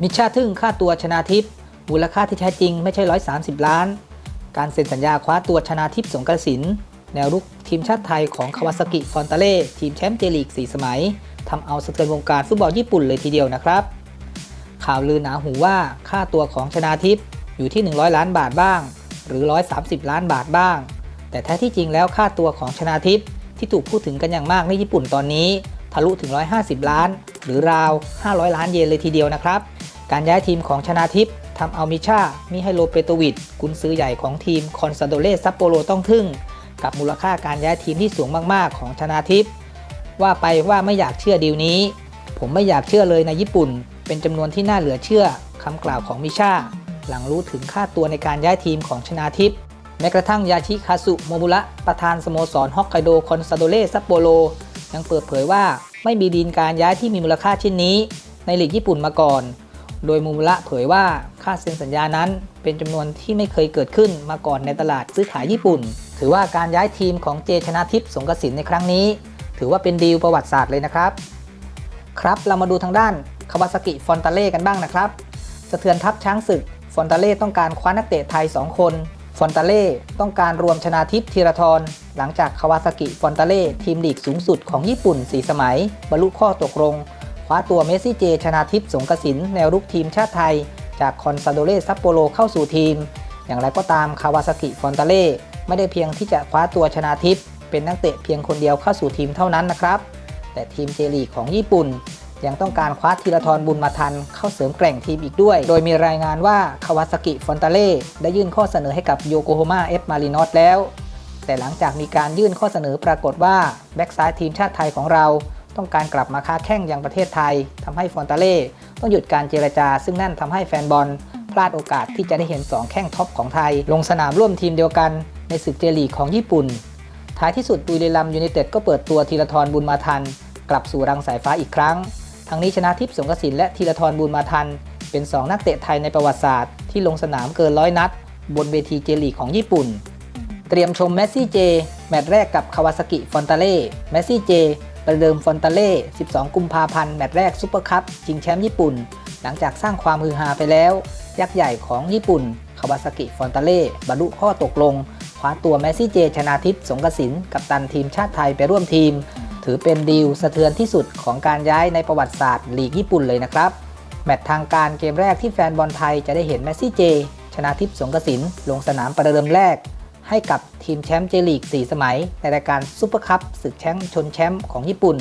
มิชาทึ่งค่าตัวชนาทิพย์มูลค่าที่แท้จริงไม่ใช่ 130 ล้าน การเซ็นสัญญาคว้าตัวชนาทิพย์สงกระสิน แนวรุกทีมชาติไทยของคาวาซากิฟอนตาเล่ทีมแชมป์เจลีก 4 สมัยทำเอาสะเทือนวงการฟุตบอลญี่ปุ่นเลยทีเดียวนะครับ ข่าวลือหนาหูว่าค่าตัวของชนาทิพย์อยู่ที่ 100 ล้านบาทบ้าง หรือ 130 ล้านบาทบ้าง แต่แท้ที่จริงแล้วค่าตัวของชนาทิพย์ที่ถูกพูดถึงกันอย่างมากในญี่ปุ่นตอนนี้ ทะลุถึง 150 ล้าน หรือราว 500 ล้านเยนเลยทีเดียวนะครับ การย้ายทีมของชนาทิพย์ทำเอามิชามิไฮโลเปโตวิดกุนซื้อใหญ่ของทีมคอนซาโดเลซัปโปโรต้องทึ่ง กับมูลค่าการย้ายทีมที่สูงมากๆ ของชนาทิพย์ว่าไปว่าไม่อยากเชื่อดีลนี้ ผมไม่อยากเชื่อเลยในญี่ปุ่น เป็นจำนวนที่น่าเหลือเชื่อคำกล่าวของมิชาหลังรู้ถึงค่าตัวในการย้ายทีมของชนาทิพย์แม้กระทั่งยาชิคาสุโมมุระประธานสโมสรฮอกไกโดคอนซาโดเลซัปโปโรยังเปิดเผยว่าไม่มีดีลการย้ายที่มีมูลค่าเช่นนี้ ในลีกญี่ปุ่นมาก่อน โดยมูมุระเผยว่าค่าเซ็นสัญญานั้น เป็นจำนวนที่ไม่เคยเกิดขึ้นมาก่อนในตลาดซื้อขายญี่ปุ่น ถือว่าการย้ายทีมของเจชนะทิพย์สงกสินในครั้งนี้ ถือว่าเป็นดีลประวัติศาสตร์เลยนะครับ ครับเรามาดูทางด้านคาวาซากิฟอนตาเล่กันบ้างนะครับสะเทือนทัพช้างศึกฟอนตาเล่ต้องการคว้านักเตะไทย 2 คนฟอนตาเล่ต้องการรวมชนาทิพย์ธีรทรหลังจากคาวาซากิฟอนตาเล่ทีมลีกสูงสุดของญี่ปุ่น 4 สมัย บรรลุข้อตกลง ว้าตัวเมสซี่เจ ชนาทิพย์สงกสินแนวรุกทีมชาติไทย จากคอนซาโดเลซัปโปโรเข้าสู่ทีม อย่างไรก็ตามคาวาซากิฟอนตาเล่ไม่ได้เพียงที่จะคว้าตัวชนาทิพย์เป็นนักเตะเพียงคนเดียวเข้าสู่ทีมเท่านั้นนะครับ แต่ทีมเจลีของญี่ปุ่น ยังต้องการคว้าธีรทรบุญมาทันเข้าเสริมแกร่งทีมอีกด้วย โดยมีรายงานว่าคาวาซากิฟอนตาเล่ได้ยื่นข้อเสนอให้กับโยโกโฮมาเอฟมารินอสแล้ว แต่หลังจากมีการยื่นข้อเสนอปรากฏว่าแบ็กซ้ายทีมชาติไทยของเรา ต้องการกลับมาค้าแข่งยังประเทศไทยทำให้ฟอนตาเล่ต้องหยุดการเจรจา ซึ่งนั่นทำให้แฟนบอลพลาดโอกาสที่จะได้เห็น 2 แข้งท็อปของไทย ลงสนามร่วมทีมเดียวกันในศึกเจลีกของญี่ปุ่น ท้ายที่สุดบุรีรัมย์ยูไนเต็ดก็เปิดตัวธีรทรบุญมาทัน กลับสู่รังสายฟ้าอีกครั้ง ทั้งนี้ชนะทิพย์สงกระสินและธีรทรบุญมาทัน เป็น 2 นักเตะไทยในประวัติศาสตร์ที่ลงสนามเกินร้อยนัด บนเวทีเจลีกของญี่ปุ่น เตรียมชมเมสซี่เจ แมตช์แรกกับคาวาซากิฟอนตาเล่เมสซี่เจ ประเดิมฟอนตาเล่ 12 กุมภาพันธ์ แมตช์แรกซุปเปอร์คัพชิงแชมป์ญี่ปุ่น หลังจากสร้างความฮือฮาไปแล้ว ยักษ์ใหญ่ของญี่ปุ่น คาวาซากิฟอนตาเล่บรรลุข้อตกลงคว้าตัวเมซี่เจ ชนาทิพย์สงกระสินกับตันทีมชาติไทยไปร่วมทีม ถือเป็นดีลสะเทือนที่สุดของการย้ายในประวัติศาสตร์ลีกญี่ปุ่นเลยนะครับ แมตช์ทางการเกมแรกที่แฟนบอลไทยจะได้เห็นเมซี่เจ ชนะทิพย์สงกระสินลงสนามประเดิมแรก ให้กับทีมแชมป์เจลีก 4 สมัย ในรายการซูเปอร์คัพศึกแชมป์ชนแชมป์ของญี่ปุ่น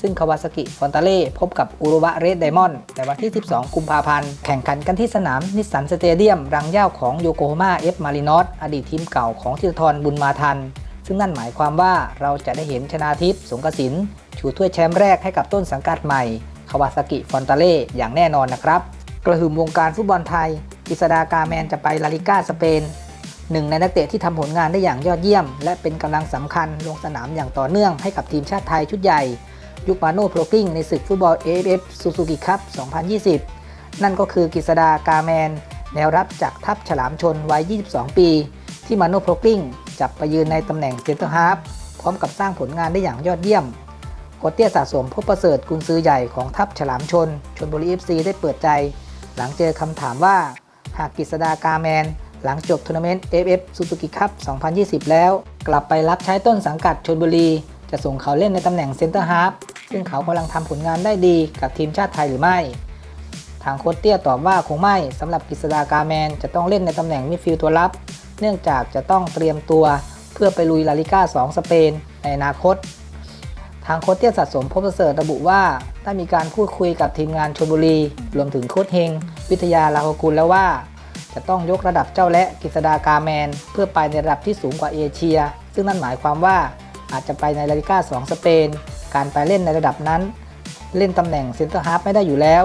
ซึ่งคาวาซากิฟอนตาเล่พบกับอุรุวะเรดไดมอนด์ในวันที่ 12 กุมภาพันธ์ แข่งขันกันที่สนามนิสสันสเตเดียม รังเย้าของโยโกโฮมาเอฟมารินอสอดีตทีมเก่าของธีรทรบุญมาทัน ซึ่งนั่นหมายความว่าเราจะได้เห็นชนาทิพย์สงกสินชูถ้วยแชมป์แรกให้กับต้นสังกัดใหม่คาวาซากิฟอนตาเล่อย่างแน่นอนนะครับ กระหึ่มวงการฟุตบอลไทยกฤษดากาแมนจะไปลาลิก้าสเปน หนึ่งในนักเตะที่ทำผลงานได้อย่างยอดเยี่ยม และเป็นกำลังสำคัญลงสนามอย่างต่อเนื่องให้กับทีมชาติไทยชุดใหญ่ ยุคมาโน่โปรกิ้งในศึกฟุตบอล AFF Suzuki Cup 2020 นั่นก็คือกฤษดากาแมน แนวรับจากทัพฉลามชนวัย 22 ปี ที่มาโน่โปรกิ้งจับไปยืนในตำแหน่งเซนเตอร์ฮาร์ฟพร้อมกับสร้างผลงานได้อย่างยอดเยี่ยมโคเตียสะสมพบประเสริฐกุนซือใหญ่ของทัพฉลามชน ชนบุรี FC ได้เปิดใจ หลังเจอคำถามว่า หากกฤษดากาแมน หลังจบทัวร์นาเมนต์ AFF Suzuki Cup 2020 แล้ว กลับไปรับใช้ต้นสังกัดชนบุรี จะส่งเขาเล่นในตำแหน่งเซนเตอร์ฮาร์ฟซึ่งเขากำลังทำผลงานได้ดีกับทีมชาติไทยหรือไม่ ทางโค้ชเตี้ยตอบว่าคงไม่สำหรับกฤษดากาแมนจะต้องเล่นในตำแหน่งมิดฟิลด์ตัวรับ เนื่องจากจะต้องเตรียมตัว เพื่อไปลุยลาลิก้า 2 สเปน ในอนาคต ทางโค้ชเตี้ยสะสมพบเสริฐระบุว่าได้มีการพูดคุยกับทีมงานชลบุรี รวมถึงโค้ชเฮงวิทยาลาโฮกุลแล้วว่า จะต้องยกระดับเจ้าและกฤษดากาแมน เพื่อไปในระดับที่สูงกว่าเอเชีย ซึ่งนั่นหมายความว่าอาจจะไปในลาลิก้า2สเปน การไปเล่นในระดับนั้น เล่นตำแหน่งเซนเตอร์ฮาร์ฟไม่ได้อยู่แล้ว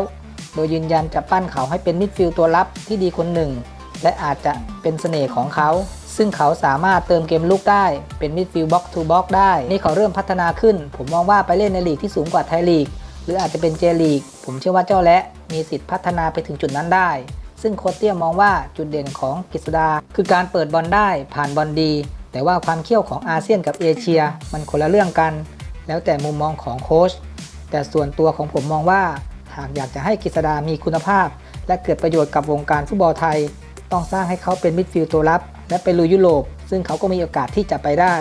โดยยืนยันจะปั้นเขาให้เป็นมิดฟิลด์ตัวรับที่ดีคนหนึ่ง และอาจจะเป็นเสน่ห์ของเขา ซึ่งเขาสามารถเติมเกมลุกได้ เป็นมิดฟิลด์บ็อกทูบ็อกได้ นี่เขาเริ่มพัฒนาขึ้น ผมมองว่าไปเล่นในลีกที่สูงกว่าไทยลีก หรืออาจจะเป็นเจลีก ผมเชื่อว่าเจ้าและมีสิทธิ์พัฒนาไปถึงจุดนั้นได้ ซึ่งโคชเตี้ยมองว่าจุดเด่นของกฤษดา คือการเปิดบอลได้ผ่านบอลดี แต่ว่าความเขี้ยวของอาเซียนกับเอเชีย มันคนละเรื่องกัน แล้วแต่มุมมองของโค้ชแต่ส่วนตัวของผมมองว่า หากอยากจะให้กฤษดามีคุณภาพ และเกิดประโยชน์กับวงการฟุตบอลไทย ต้องสร้างให้เขาเป็นมิดฟิลด์ตัวรับ และไปลุยยุโรป ซึ่งเขาก็มีโอกาสที่จะไปได้